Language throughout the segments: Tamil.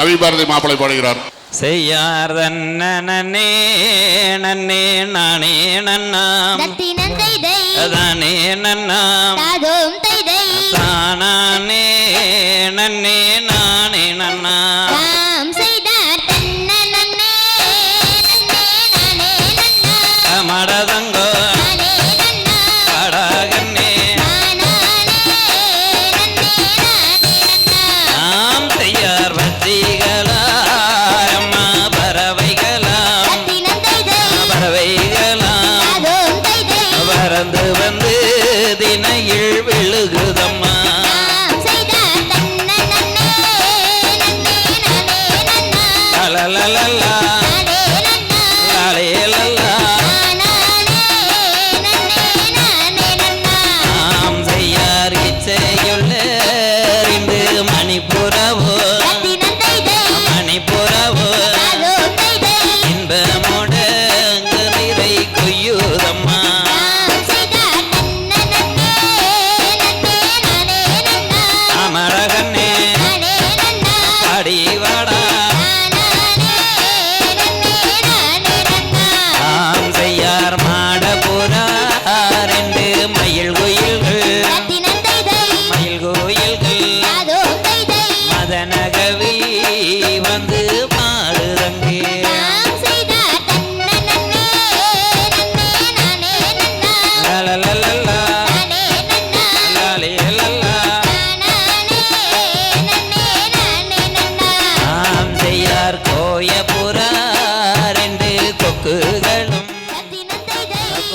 கவி பாரதி மாப்பிளை பாடுகிறார். செய்யாரன்னே நன்னே நானே நன்னாம். தானே நன்னாம். தானானே நன்னே நானே நன்னா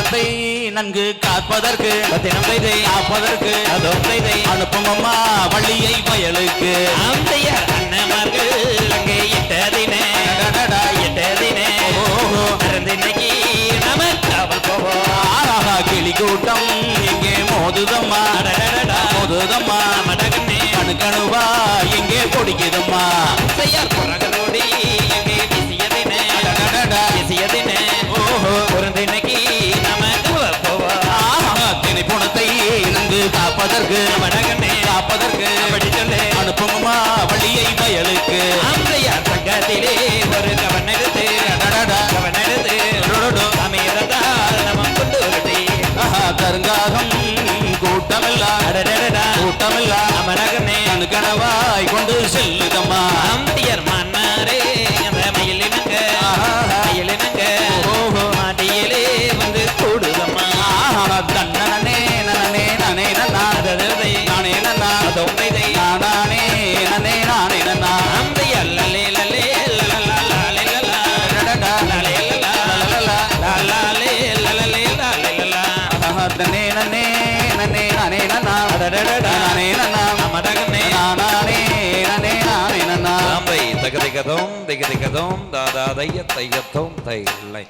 தவத்தை நன்கு காப்பதற்கு. தினம் வைதை காப்பதற்கு. அதோம் வைதை அனுப்பும் அம்மா வள்ளியை வயலுக்கு. அந்தையார் அண்ணமார்கள் அங்கே எட்டதினே எட்டதினே ஓஹோ. அறந்தினைக்கு நமக்கு அவள் போவோம் ஆராகா கிளி கூட்டம் இங்கே மோதுதம்மா. மோதுதம்மா. மடகண்ணே. அணுக்கணுவா இங்கே பிடிக்குதம்மா. காப்பதற்கு வடகண்ணே காப்பதற்கு அப்படி சொல்லு அனுப்புமா வழியை வயலுக்கு. அம்மையார் சங்கத்திலே ஒரு கவன் எடுத்து கவன் எடுத்து அமையறதால் நமக்கு தருங்காகம் கூட்டமில்லா. கூட்டமில்லா. அமரகனே கனவாய் கொண்டு செல்லுதம்மா. அம்பிய நானே நன்னா. நானே நன்னா. மடகனே நானே தைய இல்லை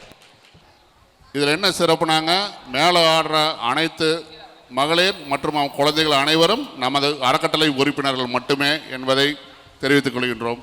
இதில் என்ன சிறப்புனாங்க? மேலே ஆடுற அனைத்து மகளிர் மற்றும் அவன் குழந்தைகள் அனைவரும் நமது அறக்கட்டளை உறுப்பினர்கள் மட்டுமே என்பதை தெரிவித்துக் கொள்கின்றோம்.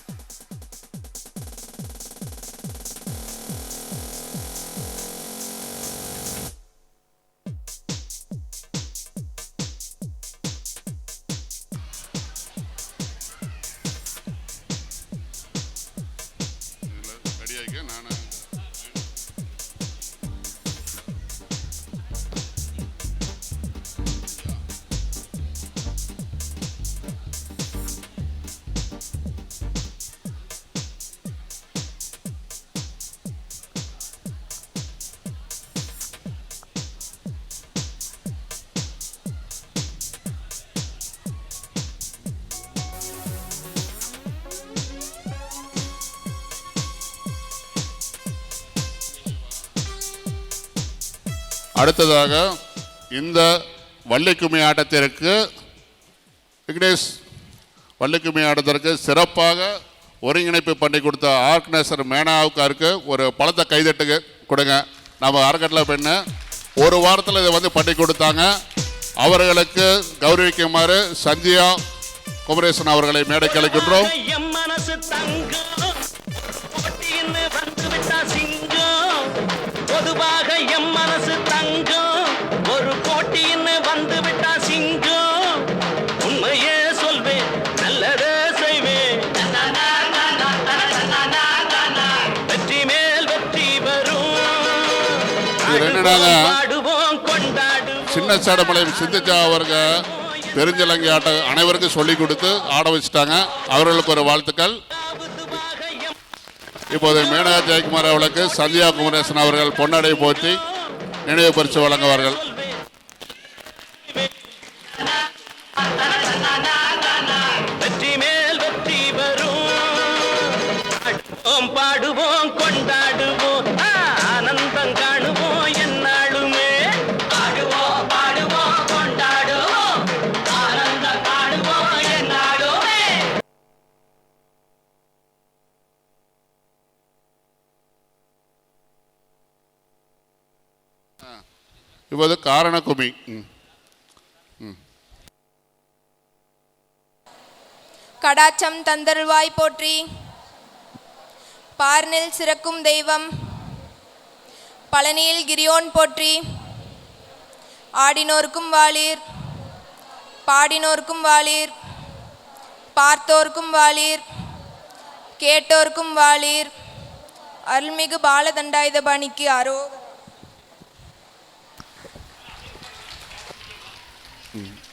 அடுத்ததாக இந்த வள்ளிக்கும்மி ஆட்டத்திற்கு விக்னேஷ் வள்ளிக்கும்மி ஆட்டத்திற்கு சிறப்பாக ஒருங்கிணைப்பு பண்ணி கொடுத்த ஆர்கனைசர் மேனாவுக்காருக்கு ஒரு பழத்தை கைதட்டுக்கு கொடுங்க. நம்ம அறக்கட்டளை பெண்ணு ஒரு வாரத்தில் இதை வந்து பண்ணி கொடுத்தாங்க. அவர்களுக்கு கௌரவிக்குமாறு சந்தியா குமரேசன் அவர்களை மேடைக்கு அழைக்கின்றோம். பொதுவாக எம் மனசு சின்ன சேடமலையும் சிந்திச்சா அவருங்க பெருஞ்சலங்கி ஆட்டம் அனைவருக்கும் சொல்லி கொடுத்து ஆட வச்சுட்டாங்க. அவர்களுக்கு ஒரு வாழ்த்துக்கள். இப்போது மேனகா ஜெயக்குமார் அவர்களுக்கு சந்தியா குமரேசன் அவர்கள் பொன்னாடை போற்றி நினைவு பரிசு வழங்குவார்கள். பாடுவோம் கொண்டாடுவோம். இப்போது காரண குமி. கடாச்சம் தந்தருள்வாய் போற்றி. பார்னில் சிறக்கும் தெய்வம். பழனியில் கிரியோன் போற்றி. ஆடினோர்க்கும் வாளீர். பாடினோர்க்கும் வாளீர். பார்த்தோர்க்கும் வாளீர். கேட்டோர்க்கும் வாளீர். அருள்மிகு பாலதண்டாயுதபாணிக்கு அரோ Mm-hmm.